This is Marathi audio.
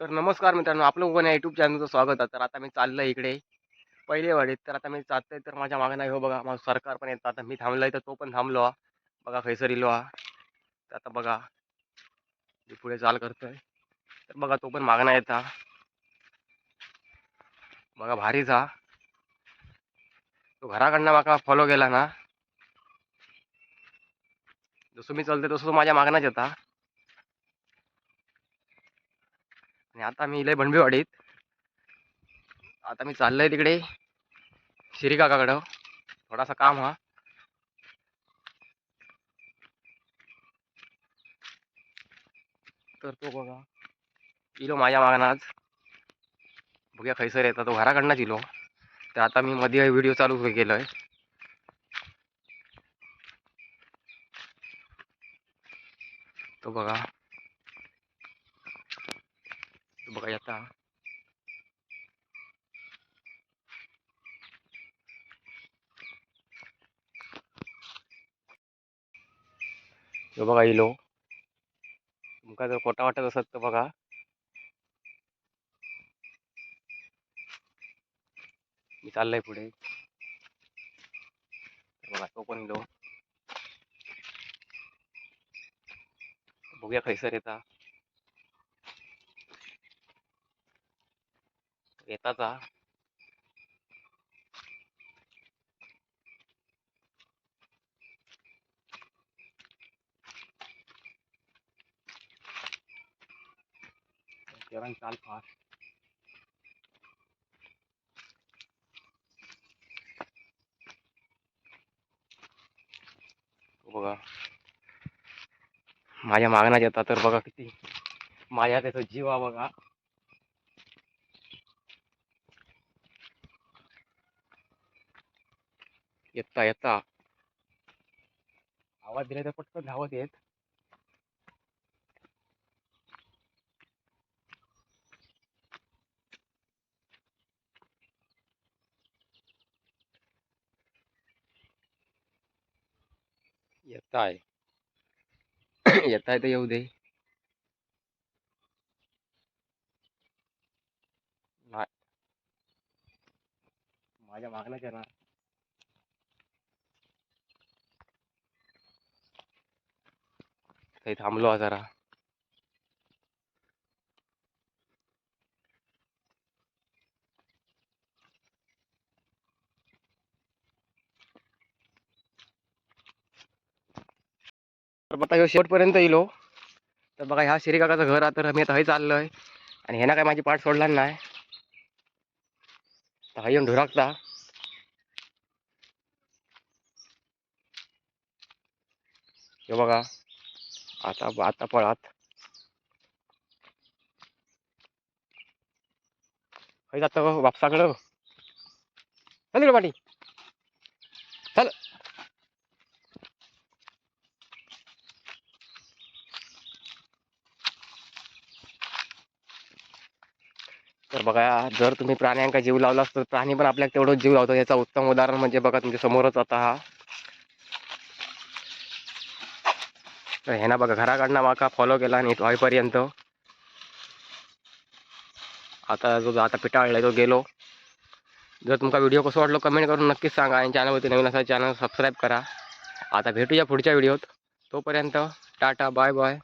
तर नमस्कार मित्रांनो आपलं पण या यूट्यूब चॅनलचं स्वागत. आहे तर आता मी चाललो इकडे पहिले वाडीत. तर आता मी जातोय तर माझ्या मागं नाही हो बघा माझं सरकार पण येतं. आता मी थांबलोय तर तो पण थांबलो. हा बघा खैसर इलो. हा तर आता बघा मी पुढे चाल करतोय. तर बघा तो पण मागणं येता बघा भारीच हा तो घराकडनं माका फॉलो केला ना. जसं मी चालते तसं तो माझ्या मागणाच येता आणि आता मी इले बनबीवाडीत आता मी चाललोय तिकडे शिरी काकाकडं. थोडासा काम हा. तर तो बघा. इलो माझ्या मागनाच बघ्या खैसर येतात तो घराकडनंच इलो. तर आता मी मध्ये व्हिडिओ चालू केलोय. तो बघा. येता तो बघा इलो. तुमका जर खोटा वाटत असत तर बघा. मी चाललोय पुढे. बघा तो पण इलो. बघूया खैसर येता. हा. जरा चाल फास्ट. बघा. माझ्या मागण्यात येतात तर बघा किती. माझ्या त्याचा जीव हा बघा. येता येता. आवाज दिला तर पटकन धावत येत. येताय. येताय तर येऊ दे. नाही. माझ्या मागण्यात येणार काही थांबलो जरा. तर बघा ह्यो शेवटपर्यंत येलो. तर बघा ह्या श्री काकाचं घर आहे तर मी आता हय चाललोय. आणि ह्यानं काय माझी पाठ सोडला नाही. तर हा येऊन ढुराकता. हे बघा. आता आता पळात. खय जातं गं बापसाकडं चल इकडं पाठी चल. तर बघा जर तुम्ही प्राण्यांका जीव लावलास तर प्राणी पण आपल्याला तेवढंच जीव लावतो. याचा उत्तम उदाहरण म्हणजे बघा तुमच्या समोरच आता हा तर ह्याना बघा घराकडनं माका फॉलो केला आणि पर्यंत आता जो आता पिटाळला तो गेलो. जर तुमचा व्हिडिओ कसं वाटलो कमेंट करून नक्कीच सांगा आणि चॅनलवरती नवीन असा चॅनल सबस्क्राईब करा. आता भेटूया पुढच्या व्हिडिओत तोपर्यंत टाटा बाय बाय